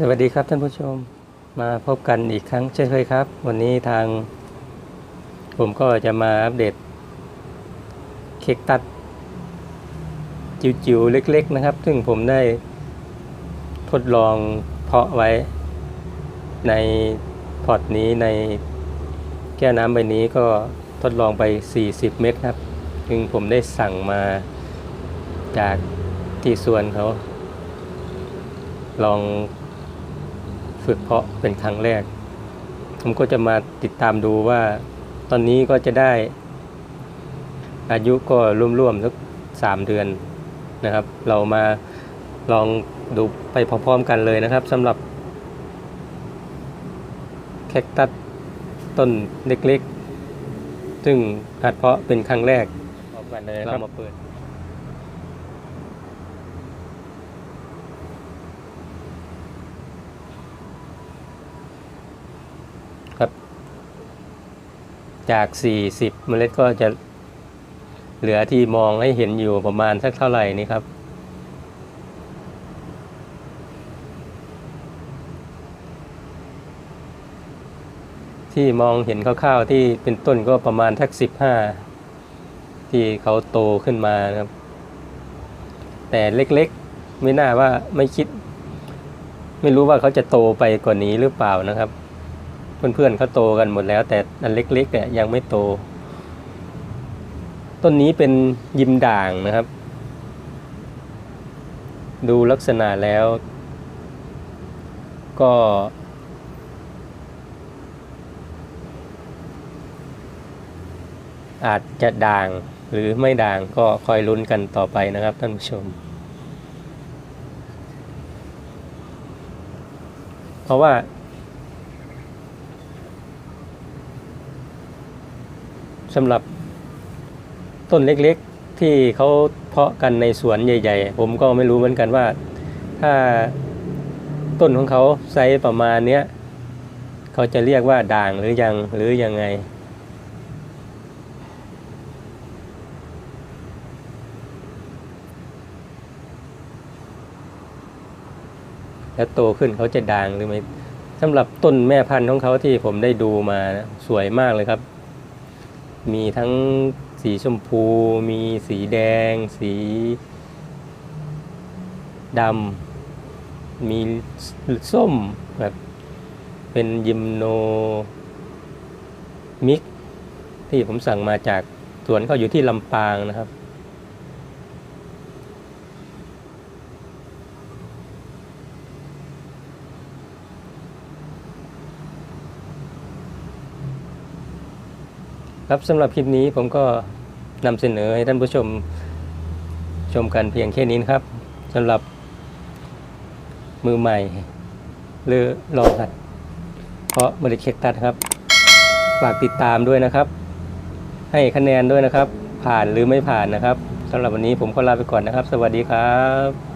สวัสดีครับท่านผู้ชมมาพบกันอีกครั้งเช่นเคยครับ วันนี้ทาง ผมก็จะมาอัปเดต เค้กตัด จิ๋วๆ เล็ก ๆ นะครับ ซึ่งผมได้ทดลองเพาะไว้ ในพอร์ตนี้ในแก้วน้ำใบนี้ก็ทดลองไป 40 เม็ดครับ ซึ่งผมได้สั่งมาจากที่สวนเขา ลอง ฝึกเพาะเป็นครั้งแรก ผมก็จะมาติดตามดูว่า ตอนนี้ก็จะได้ อายุก็ร่วมๆสักสามเดือนนะครับ เรามาลองดูไปพร้อมๆกันเลยนะครับสำหรับแคคตัสต้นเล็กๆ ซึ่งหัดเพาะเป็นครั้งแรกพร้อมกันเลยเรามาเปิด จาก 40 เมล็ดก็จะเหลือที่มองให้เห็นอยู่ประมาณสักเท่าไหร่นี่ครับ ที่มองเห็นคร่าวๆที่เป็นต้นก็ประมาณทักสิบห้าที่เขาโตขึ้นมานะครับ แต่เล็กๆ ไม่น่าว่าไม่คิด ไม่รู้ว่าเขาจะโตไปกว่านี้หรือเปล่านะครับ เพื่อนๆเขาโตกันหมดแล้ว แต่อันเล็กๆเนี่ยยังไม่โต ต้นนี้เป็นยิมด่างนะครับ ดูลักษณะแล้ว ก็ อาจจะด่างหรือไม่ด่างก็คอยลุ้นกันต่อไปนะครับท่านผู้ชม เพราะว่า สำหรับต้นเล็กๆที่เขาเพาะกันในสวนใหญ่ ๆ ผมก็ไม่รู้เหมือนกันว่า ถ้าต้นของเขาไซส์ประมาณเนี้ยเขาจะเรียกว่าด่างหรือยังหรือยังไง แล้วโตขึ้นเขาจะด่างหรือไม่สำหรับต้นแม่พันธุ์ของเขาที่ผมได้ดูมานะสวยมากเลยครับ มีทั้งสีชมพู มีสีแดง สีดำ มีส้มแบบเป็นยิมโนมิก ที่ผมสั่งมาจากสวนเขาอยู่ที่ลำปางนะครับ ครับสำหรับคลิปนี้ผมก็นำเสนอให้ท่านผู้ชมชมกันเพียงแค่นี้นครับสำหรับมือใหม่ หรือลองหัด เพราะไม่ได้เช็คตัดครับ ฝากติดตามด้วยนะครับ ให้คะแนนด้วยนะครับ ผ่านหรือไม่ผ่านนะครับสำหรับวันนี้ผมก็ลาไปก่อนนะครับ สวัสดีครับ